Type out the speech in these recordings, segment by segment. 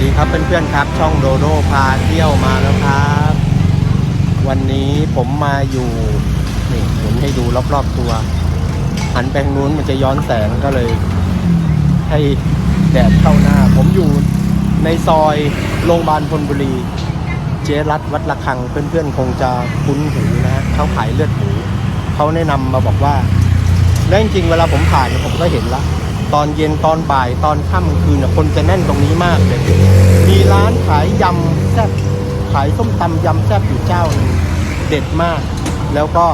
ดีครับเพื่อนๆครับ ช่องโดโดพาเที่ยวมาแล้วครับ วันนี้ผมมาอยู่นี่หมุนให้ดูรอบๆตัว หันแปงนู้นมันจะย้อนแสงก็เลย ให้แดดเข้าหน้า ผมอยู่ในซอยโรงพยาบาลพลบุรี เจรัตวัดระฆังเพื่อนๆ คงจะคุ้นหูนะฮะเขาขายเลือดหมูเขาแนะนำมาบอกว่าแล้วจริงๆเวลาผมผ่านผมก็เห็นละ ตอนเย็นตอนบ่ายตอนค่ำกลางคืนเนี่ยคนจะแน่นตรงนี้มากเลย มีร้านขายยำแซ่บขายส้มตำยำแซ่บอยู่เจ้านึงเด็ดมาก แล้วก็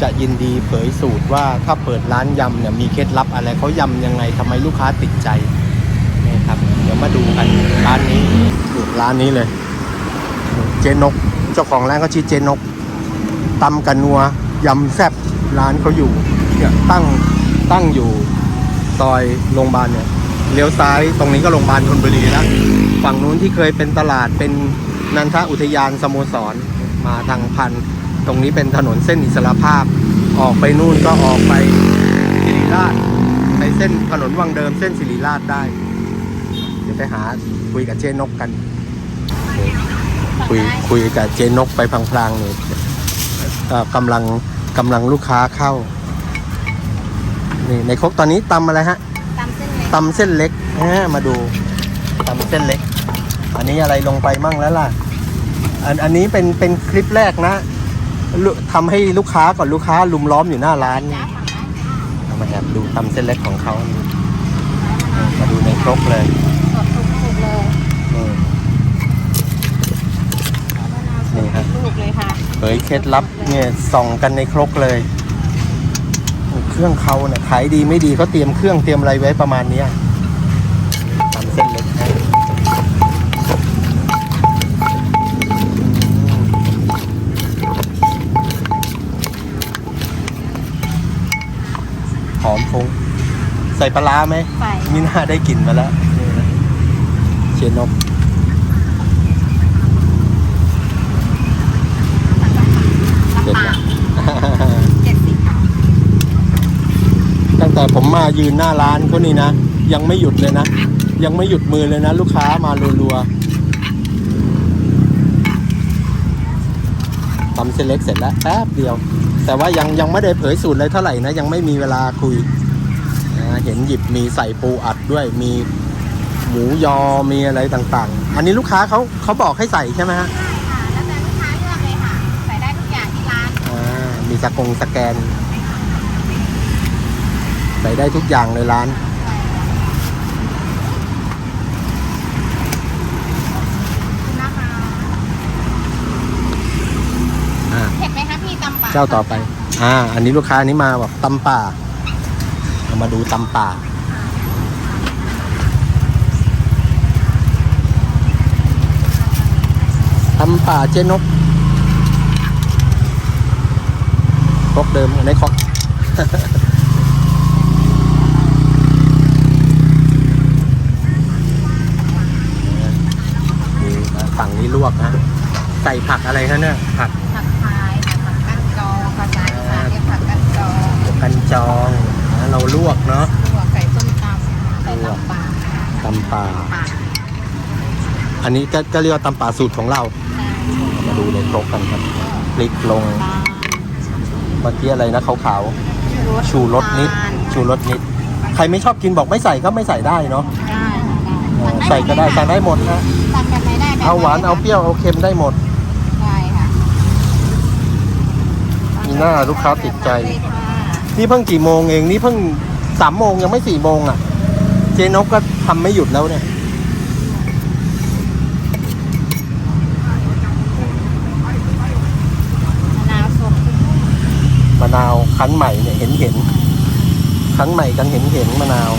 จะยินดีเผยสูตรว่าถ้าเปิดร้านยำเนี่ยมีเคล็ดลับอะไรเขายำยังไงทำไมลูกค้าติดใจนี่ครับ เดี๋ยวมาดูกันร้านนี้ร้านนี้เลย เจนก เจ้าของร้านก็ชื่อเจนกตำกันนัวยำแซ่บร้านเขาอยู่เนี่ยตั้งตั้งอยู่ ซอยโรงพยาบาลเนี่ยเลี้ยวซ้ายตรงนี้ก็โรงพยาบาลธนบุรีแล้วฝั่งนู้นที่เคยเป็นตลาดเป็นนันทอุทยานสโมสรมาทางพัน ตรงนี้เป็นถนนเส้นอิสรภาพ ออกไปนู่นก็ออกไปสิริราชไปเส้นถนนวังเดิมเส้นสิริราชได้ เดี๋ยวไปหาคุยกับเจนกกัน คุยคุยกับเจนกไปพลางๆเนี่ยเอ่อกำลังกำลังลูกค้าเข้า นี่ในครกตอนนี้ตำอะไรฮะตำเส้นเล็กตำเส้นเล็กนะมาดูตำเส้นเล็ก อันนี้อะไรลงไปมั่งแล้วล่ะ อันอันนี้เป็นเป็นคลิปแรกนะลุทำให้ลูกค้าก่อนลูกค้าลุมล้อมอยู่หน้าร้านจ้าฝั่งนั้นเอามาแอบดูตำเส้นเล็กของเขามาดูในครกเลยสดทุกลูกเลยนี่มะนาวสนี่ดฮะทุกลูกเลยค่ะเผยเคล็ดลับเนี่ยส่องกันในครกเลยเค รื่องเขาเนี่ยขายดีไม่ดีเขาเตรียมเครื่องเตรียมอะไรไว้ประมาณเนี้ยทำเส้นเล็กให้หอมฟุ้งใส่ปลาร้าไหมใส่มีหน้าได้กลิ่นมาแล้วนี่นะเชียนนกเด็ดลำนะ ปางเจ็ดสิบค่ะ ตั้ง แต่ผมมายืนหน้าร้านเขานี่นะ ยังไม่หยุดเลยนะ ยังไม่หยุดมือเลยนะ ลูกค้ามารัวๆทำเส้นเล็กเสร็จแล้วแป๊บเดียว แต่ว่ายังยังไม่ได้เผยสูตรเลยเท่าไหร่นะ ยังไม่มีเวลาคุยนะเห็นหยิบมีใส่ปูอัดด้วยมีหมูยอมีอะไรต่างๆ อันนี้ลูกค้าเขาเขาบอกให้ใส่ใช่ไหมฮะใช่ค่ะ แล้วแต่ลูกค้าเลือกเลยค่ะ ใส่ได้ทุกอย่างที่ร้าน อ่า มีสกงสแกน ใส่ได้ทุกอย่างเลยร้านคุณนะคะอ่า เผ็ดไหมคะพี่ตำป่าเจ้าต่อไป อ่า อันนี้ลูกค้านี้มาบอกตำป่า เรามาดูตำป่า ตำป่าเจนกครกเดิมอันนี้ครก นี่ นะฝั่งนี้ลวกนะใส่ผักอะไรฮะเนี่ยผักผักพายค่ะผักกั้นจองภาษาอีสานเรียกผักกั้นจองกันจองนะเราลวกเนาะลวกใส่ส้มตำใส่ตำป่าตำป่าป่าอันนี้ก็ก็เรียกว่าตำป่าสูตรของเรา มาดูในครกกันครับพลิกลงปลาเมื่อกี้อะไรนะขาวชูรสๆชูรสนิด ชูรสนิด ใครไม่ชอบกินบอกไม่ใส่ก็ไม่ใส่ได้เนาะได้เออใส่ก็ได้สั่งได้หมดนะ เอาหวานเอาเปรี้ยวเอาเค็มได้หมด ได้ค่ะมีหน้าลูกค้าติดใจเลยค่ะนี่เพิ่งกี่โมงเอง นี่เพิ่งสามโมงยังไม่สี่โมงอะ เจนกก็ทำไม่หยุดแล้วเนี่ย มะนาวสดมะนาวคั้นใหม่เนี่ยเห็นเห็นคั้นใหม่กันเห็นเห็นมะนาว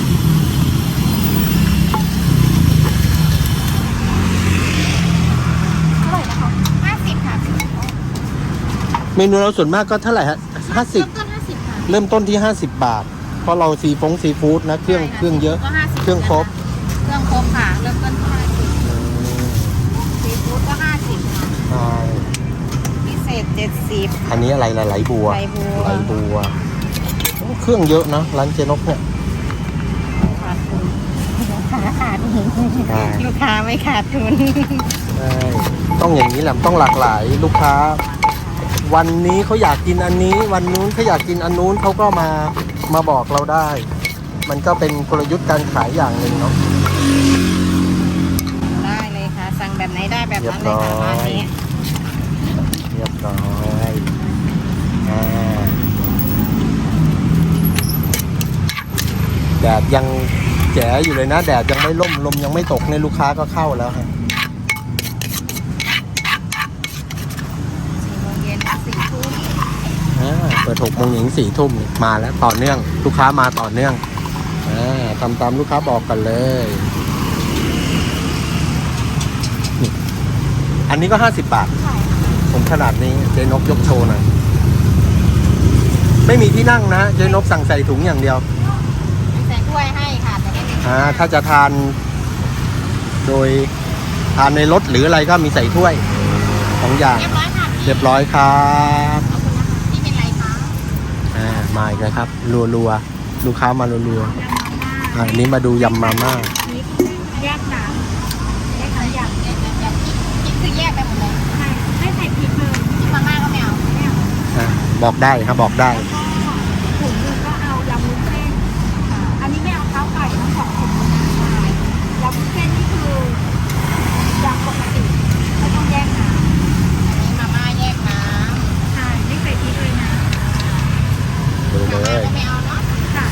เท่าไหร่นะคะห้าสิบค่ะ เมนูเราส่วนมากก็เท่าไหร่ฮะห้าสิบเริ่มต้นห้าสิบค่ะเริ่มต้นที่ 50 บาท เพราะเราซีฟงซีฟู้ดนะเครื่องเครื่องเยอะ ก็ห้าสิบเครื่องครบ เครื่องครบค่ะ เริ่มต้นที่ห้าสิบซีฟู้ดก็ห้าสิบค่ะใช่พิเศษเจ็ดสิบ อันนี้อะไรไหลบัวไหลบัว ไหลบัวโอ้เครื่องเยอะนะร้านเจนกเนี่ย ขาดทุนแล้วขาดทุนใช่ ลูกค้าไม่ขาดทุน ใช่ต้องอย่างนี้แหละต้องหลากหลายลูกค้า วันนี้เขาอยากกินอันนี้ วันนู้นเขาอยากกินอันนู้นเขาก็มามาบอกเราได้ มันก็เป็นกลยุทธ์การขายอย่างหนึ่งเนาะได้เลยค่ะ สั่งแบบไหนได้แบบนั้นเลยค่ะร้านนี้เรียบร้อยอ่าแดดยังแจ๋อยู่เลยนะ แดดยังไม่ล่มลมยังไม่ตกในยลูกค้าก็เข้าแล้วฮะสี่โมงเย็นสี่ทุ่ม อ่าเปิดหกโมงถึงสี่ทุ่มมาแล้วต่อเนื่อง ลูกค้ามาต่อเนื่องอ่าทำตามลูกค้าบอกกันเลยนี่อันนี้ก็ห้าสิบบาทใช่ค่ะผมขนาดนี้เจนกยกโชว์หน่อยไม่มีที่นั่งนะเจนกสั่งใส่ถุงอย่างเดียวใส่ถ้วยให้ค่ะแต่ไม่มีอ่าถ้าจะทาน โดยทานในรถหรืออะไรก็มีใส่ถ้วยสองอย่าง เรียบร้อยค่ะเรียบร้อยครับ มาอีกแล้วครับรัวๆลูกค้ามารัวลัวอันนี้มาดูยำมาม่าแยกน้ำแยกน้ำยำแยกน้ำยำพริกคือแยกไปหมดเลยใช่ไม่ใส่พริกเลยพริกมาม่าก็ไม่เอาไม่เอาบอกได้ครับบอกได้ ถุงนึงก็เอายำวุ้นเส้นอันนี้ไม่เอาข้าวไก่ทั้งสองถุงนะใช่ยำวุ้นเส้นนี่คือยำปกติไม่ต้องแยกน้ำอันนี้มาม่าแยกน้ำใช่ไม่ใส่พริกเลยนะ ดู มา เล ม่าย ก็ไม่เอาเนาะค่ะ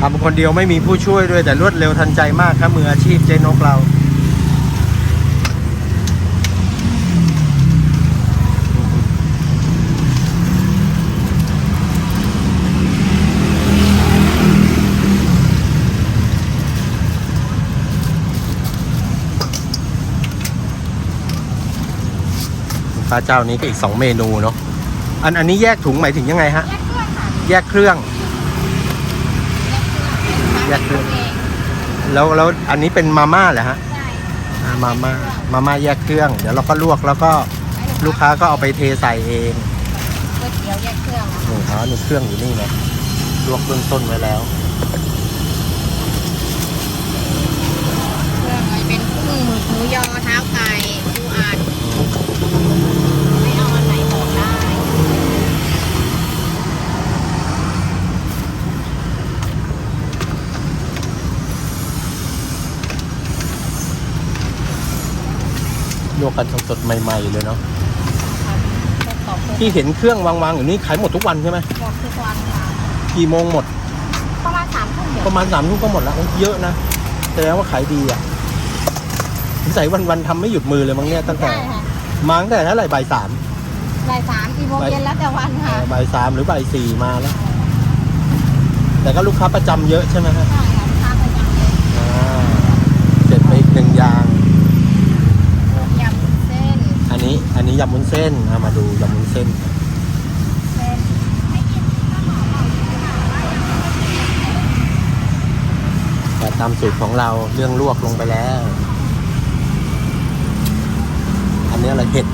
ทำ คนเดียวไม่มีผู้ช่วยด้วยแต่รวดเร็วทันใจมากครับมืออาชีพเจนกเราลูกค้าเจ้านี้ก็อีกสองเมนูเนาะอันอันนี้แยกถุงหมายถึงยังไงฮะ แยกเครื่องค่ะ แยกเครื่องแยกเครื่องแยกเครื่องแล้วแล้วอันนี้เป็นมาม่าเหรอฮะใช่อ่ามาม่ามาม่าแยกเครื่อง เดี๋ยวเราก็ลวกแล้วก็ลูกค้าก็เอาไปเทใส่เองก๋วยเตี๋ยวแยกเครื่องอะนี่เขานี่เครื่องอยู่นี่นะลวกเบื้องต้นไว้แล้ว เครื่องอะไรเป็นกุ้งหมึกหมูยอเท้าไก่ปูอัดไม่เอาอันไหนบอกได้ ลว กกันสดๆใหม่ๆเลยเนาะก็ตอบทุกที่เห็นเครื่องวางๆอยู่นี่ขายหมดทุกวันใช่ไหมหมดทุกวันค่ะกี่โมงหมด ประมาณสามทุ่มเดี๋ยวประมาณสามทุ่มก็หมดแล้วโอ้เยอะนะแสดงว่าขายดีอะสงสัยวันๆทำไม่หยุดมือเลยมั้งเนี่ยตั้งแต่ใช่ค่ะมาตั้งแต่เท่าไหร่บ่ายสามบ่ายสามสี่โมงเย็นแล้วแต่วันค่ะบ่ายสามหรือบ่ายสี่มาแล้ว แต่ก็ลูกค้าประจำเยอะใช่ไหมฮะใช่ค่ะลูกค้าประจำเลย อ่าเสร็จไปอีกหนึ่งอย่าง ยำวุ้นเส้ นอันนี้ อันนี้ยำมุ้นเส้นอะมาดูยำมุ้นเส้น แต่ตามสูตรของเราเรื่องลวกลงไปแล้ว อันนี้อะไรเห็ด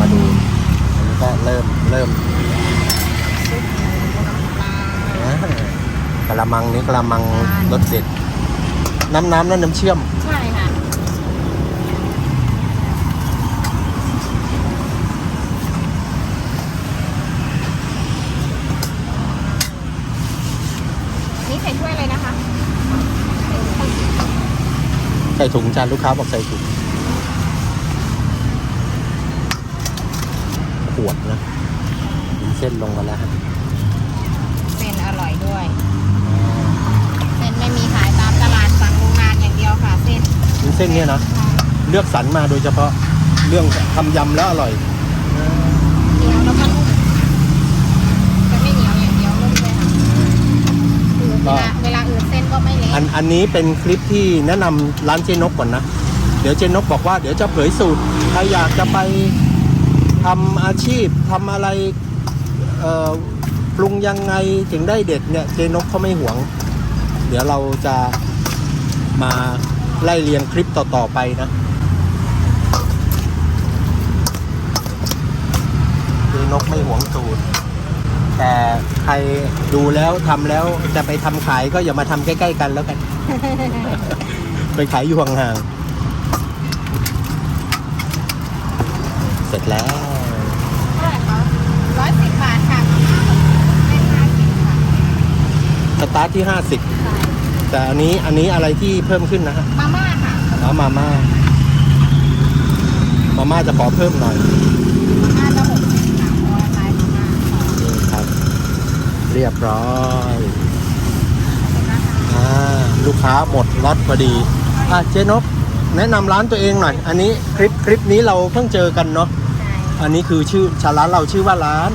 มาดู อันนี้ก็เริ่มเริ่มซุปหมูน้ำปลาอ่ากระมังนี้กระมังรสเด็ด น้ำน้ำนั่นน้ำเชื่อมใช่ค่ะ นี่ใส่ถ้วยเลยนะคะ ใส่ถุงจานลูกค้าบอกใส่ถุงขวดนะมีเส้นลงมาแล้วฮะเส้นอร่อยด้วย เส้นไม่มีขายตามตลาดสั่งโรงงานอย่างเดียวค่ะ เส้นมีเส้นเนี่ยนะ เลือกสรรมาโดยเฉพาะเรื่องทำยำแล้วอร่อย เหนียวแล้วก็นุ่มจะไม่เหนียวอย่างเดียวนุ่มเลยค่ะอืด เวลาเวลาอืดเส้นก็ไม่เละอันอันนี้เป็นคลิปที่แนะนำร้านเจนกก่อนนะ เดี๋ยวเจนนกบอกว่าเดี๋ยวจะเผยสูตรใครอยากจะไปทำอาชีพทำอะไรเอ่อปรุงยังไงถึงได้เด็ดเนี่ยเจนกเขาไม่หวง เดี๋ยวเราจะมาไล่เรียงคลิปต่อๆไปนะเจนกไม่หวงสูตร แต่ใครดูแล้วทำแล้วจะไปทำขายก็อย่ามาทำใกล้ ๆ กันแล้วกัน ไปขายอยู่ห่างๆเสร็จแล้ว เท่าไหร่คะร้อยสิบบาทค่ะเป็นห้าสิบค่ะสตาร์ทที่ 50 แต่อันนี้อันนี้อะไรที่เพิ่มขึ้นนะฮะมาม่าค่ะเอามาม่า มาม่าจะขอเพิ่มหน่อย มาม่าจะหกสิบค่ะออนไลน์มาม่าค่ะ นี่ครับ เรียบร้อยขอบคุณนะคะอ่าลูกค้าหมดล็อตพอดีอะเจนกแนะนำร้านตัวเองหน่อย อันนี้คลิปคลิปนี้เราเพิ่งเจอกันเนาะใช่อันนี้คือชื่อชาร้านเราชื่อว่าร้าน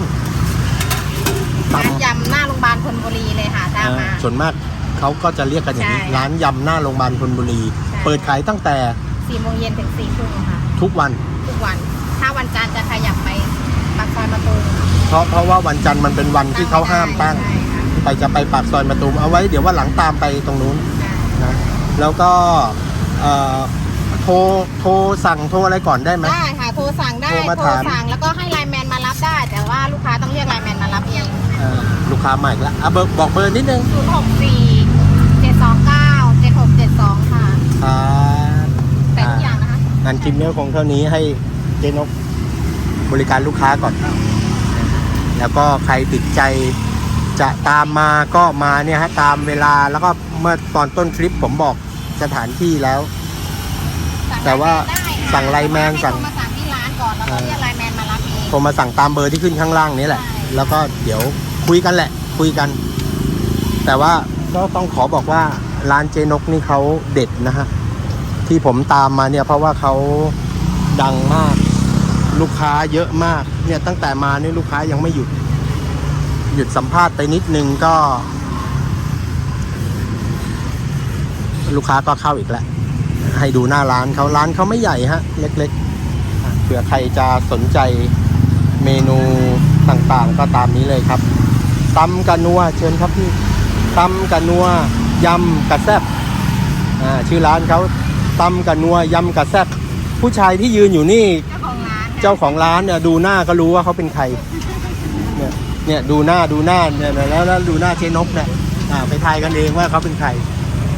ร้านยำหน้าโรงพยาบาลธนบุรีเลยค่ะตามอ่ามาส่วนมากเขาก็จะเรียกกันอย่างนี้ใช่ร้านยำหน้าโรงพยาบาลธนบุรีใช่เปิดขายตั้งแต่สี่โมงเย็นถึงสี่ทุ่มค่ะ ทุกวัน ทุกวัน ถ้าวันจันทร์จะขยับไป ปากซอยประตูเพราะเพราะว่าวันจันทร์มันเป็นวันที่เขาห้ามตั้ง ใช่ค่ะไปจะไปปากซอยมาตูมเอาไว้เดี๋ยวว่าหลังตามไปตรงนู้นใช่นะแล้วก็เอ่อโทรโทรสั่งโทรอะไรก่อนได้ไหม ได้ค่ะโทรสั่งได้โทรมาโทรถาม สั่งแล้วก็ให้ไลน์แมนมารับได้ แต่ว่าลูกค้าต้องเรียกไลน์แมนมารับเองเอ่อลูกค้าใหม่ละอะเบอร์บอกเบอร์นิดนึงศูนย์หกสี่เจ็ดสองเก้าเจ็ดหกเจ็ดสองค่ะ ครับแต่ทุกอย่างนะคะ งานคลิปนี้คงเท่านี้ให้เจนก บริการลูกค้าก่อน แล้วก็ใครติดใจจะตามมาก็มาเนี่ยฮะตามเวลาแล้วก็เมื่อตอนต้นคลิปผมบอกสถานที่แล้วสั่งแต่ว่าไลน์แมนได้ค่ะสั่งไลน์แมนสั่งให้โทรมาสั่งที่ร้านก่อนแล้วก็เรียกไลน์แมนมารับเองโทรมาสั่งตามเบอร์ที่ขึ้นข้างล่างนี้แหละใช่แล้วก็เดี๋ยวคุยกันแหละ คุยกัน แต่ว่าก็ต้องขอบอกว่าร้านเจนกนี่เขาเด็ดนะฮะที่ผมตามมาเนี่ยเพราะว่าเขาดังมาก ลูกค้าเยอะมาก เนี่ยตั้งแต่มานี่ลูกค้ายังไม่หยุด หยุดสัมภาษณ์ไปนิดนึงก็ ลูกค้าก็เข้าอีกแล้วให้ดูหน้าร้านเขาร้านเขาไม่ใหญ่ฮะ เล็กๆเผื่อใครจะสนใจเมนูต่างๆ ก็ตามนี้เลยครับตำกะนัวเชิญครับพี่ตำกะนัวยำกะแซบอ่าชื่อร้านเขาตำกะนัวยำกะแซบผู้ชายที่ยืนอยู่นี่ เจ้าของร้านเนี่ยดูหน้าก็รู้ว่าเขาเป็นใคร เนี่ยเนี่ยดูหน้าดูหน้าเนี่ยแล้วแล้วดูหน้าเชนกเนี่ยอ่าไปทายกันเองว่าเขาเป็นใคร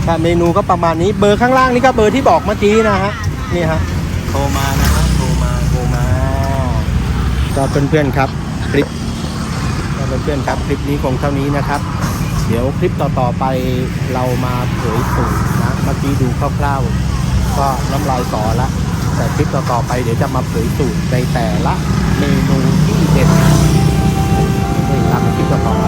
ถ้าเมนูก็ประมาณนี้เบอร์ข้างล่างนี่ก็เบอร์ที่บอกเมื่อกี้นะฮะนี่ฮะโทรมานะฮะโทรมาโทรมาก็เพื่อนๆครับคลิปก็เพื่อนๆครับคลิปนี้คงเท่านี้นะครับ เดี๋ยวคลิปต่อๆไปเรามาเผยสูตรนะเมื่อกี้ดูคร่าวๆก็น้ำลายสอละ แต่คลิปต่อๆไปเดี๋ยวจะมาเผยสูตรในแต่ละเมนูที่เด็ดนี่ตามคลิปต่อๆไป